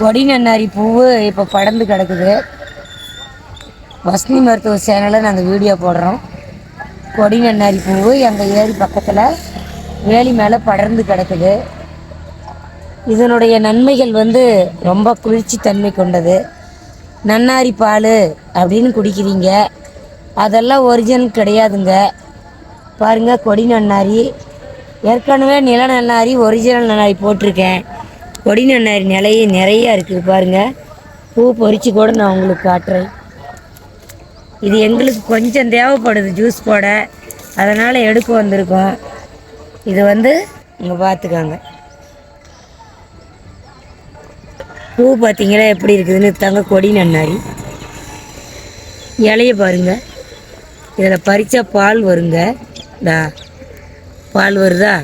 கொடி நன்னாரி பூவு இப்போ படர்ந்து கிடக்குது. வசனி மருத்துவ சேனலில் நாங்கள் வீடியோ போடுறோம். கொடி நன்னாரி பூவு எங்கள் ஏரி பக்கத்தில் வேலி மேலே படர்ந்து கிடக்குது. இதனுடைய நன்மைகள் வந்து ரொம்ப குளிர்ச்சி தன்மை கொண்டது. நன்னாரி பால் அப்படின்னு குடிக்கிறீங்க. அதெல்லாம் ஒரிஜினல் கிடையாதுங்க. பாருங்கள் கொடி நன்னாரி ஏற்கனவே நில நன்னாரி ஒரிஜினல் நன்னாரி போட்டிருக்கேன். கொடி நன்னாரி நிலைய நிறையா இருக்குது பாருங்க. பூ பொறிச்சு கூட நான் உங்களுக்கு காட்டுறேன். இது எங்களுக்கு கொஞ்சம் தேவைப்படுது ஜூஸ் போட. அதனால் எடுக்க வந்திருக்கோம். இது வந்து இங்கே பார்த்துக்கோங்க பூ பார்த்தீங்களா எப்படி இருக்குதுன்னு தங்க கொடி நன்னாரி இலைய பாருங்க. இதில் பறித்தா பால் வருங்க. பால் வருதா?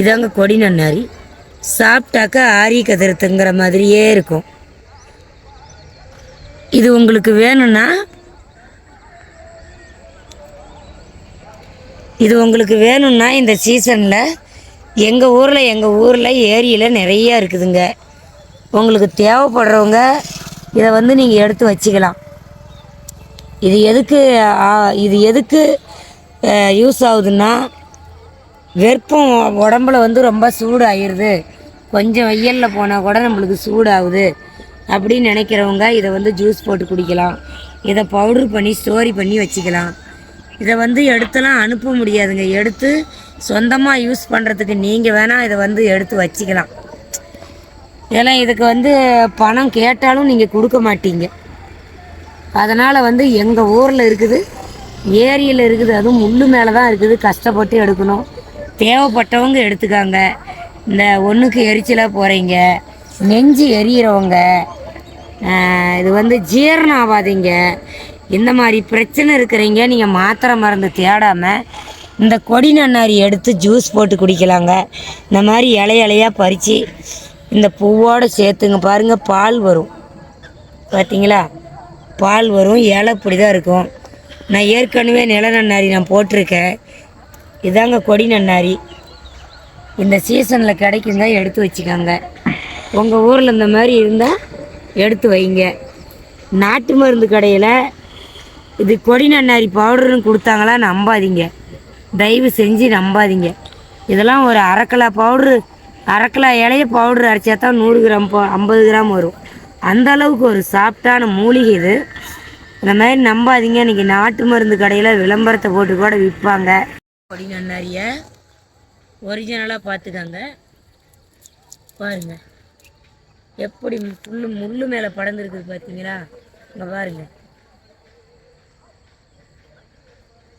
இதாங்க கொடி நன்னாரி சாப்பிட்டாக்கா ஆரி கதிரத்துங்கிற மாதிரியே இருக்கும். இது உங்களுக்கு வேணும்னா இது உங்களுக்கு வேணும்னா இந்த சீசனில் எங்கள் ஊரில் எங்கள் ஊரில் ஏரியில் நிறையா இருக்குதுங்க. உங்களுக்கு தேவைப்படுறவங்க இதை வந்து நீங்கள் எடுத்து வச்சுக்கலாம். இது எதுக்கு ஆ, இது எதுக்கு யூஸ் ஆகுதுன்னா வெப்பம் உடம்புல வந்து ரொம்ப சூடு ஆயிடுது கொஞ்சம் வெயிலில் போனால் கூட நம்மளுக்கு சூடாகுது. அப்படின்னு நினைக்கிறவங்க இதை வந்து ஜூஸ் போட்டு குடிக்கலாம். இதை பவுட்ரு பண்ணி ஸ்டோரி பண்ணி வச்சுக்கலாம். இதை வந்து எடுத்தெல்லாம் அனுப்ப முடியாதுங்க. எடுத்து சொந்தமாக யூஸ் பண்ணுறதுக்கு நீங்கள் வேணால் இதை வந்து எடுத்து வச்சுக்கலாம். ஏன்னா இதுக்கு வந்து பணம் கேட்டாலும் நீங்கள் கொடுக்க மாட்டீங்க. அதனால் வந்து எங்கள் ஊரில் இருக்குது ஏரியில் இருக்குது அதுவும் முள்ளு மேலே தான் இருக்குது. கஷ்டப்பட்டு எடுக்கணும். தேவைப்பட்டவங்க எடுத்துக்காங்க. இந்த ஒன்றுக்கு எரிச்சலாக போகிறீங்க நெஞ்சு எரியிறவங்க இது வந்து ஜீரணம் ஆகாதீங்க. இந்த மாதிரி பிரச்சனை இருக்கிறீங்க நீங்கள் மாத்திரை மருந்து தேடாமல் இந்த கொடி நன்னாரி எடுத்து ஜூஸ் போட்டு குடிக்கலாங்க. இந்த மாதிரி இலை இலையாக பறித்து இந்த பூவோடு சேர்த்துங்க. பாருங்கள் பால் வரும். பார்த்தீங்களா பால் வரும் இலை இப்படி தான் இருக்கும். நான் ஏற்கனவே நில நன்னாரி நான் போட்டிருக்கேன். இதாங்க கொடி நன்னாரி. இந்த சீசனில் கிடைக்குங்க எடுத்து வச்சுக்கோங்க. உங்கள் ஊரில் இந்த மாதிரி இருந்தால் எடுத்து வைங்க. நாட்டு மருந்து கடையில் இது கொடி நன்னாரி பவுடர்னு கொடுத்தாங்களா நம்பாதீங்க. தயவு செஞ்சு நம்பாதீங்க. இதெல்லாம் ஒரு அரைக்கலா பவுட்ரு அரைக்கலா இலைய பவுட்ரு அரைச்சா தான் நூறு கிராம் போ ஐம்பது கிராம் வரும். அந்த அளவுக்கு ஒரு சாஃப்டான மூலிகை இது. இந்த மாதிரி நம்பாதீங்க. இன்றைக்கி நாட்டு மருந்து கடையில் விளம்பரத்தை போட்டு கூட விற்பாங்க கொடி நன்னாரியை ஒரிஜினலாக பார்த்துக்கங்க. பாருங்கள் எப்படி புல் முள்ளு மேலே படர்ந்துருக்குது பார்த்தீங்களா? இங்கே பாருங்கள்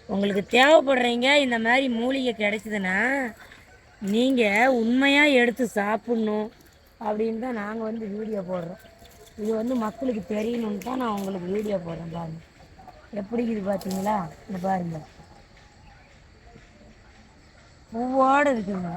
உங்களுக்கு தேவைப்படுறீங்க இந்த மாதிரி மூலிகை கிடைச்சிதுன்னா நீங்கள் உண்மையாக எடுத்து சாப்பிட்ணும் அப்படின்னு தான் நாங்கள் வந்து வீடியோ போடுறோம். இது வந்து மக்களுக்கு தெரியணும்னு தான் நான் உங்களுக்கு வீடியோ போடுறேன் பாருங்கள் எப்படி இது பார்த்தீங்களா? இங்கே பாருங்கள் பூவோடு இருக்குதுங்க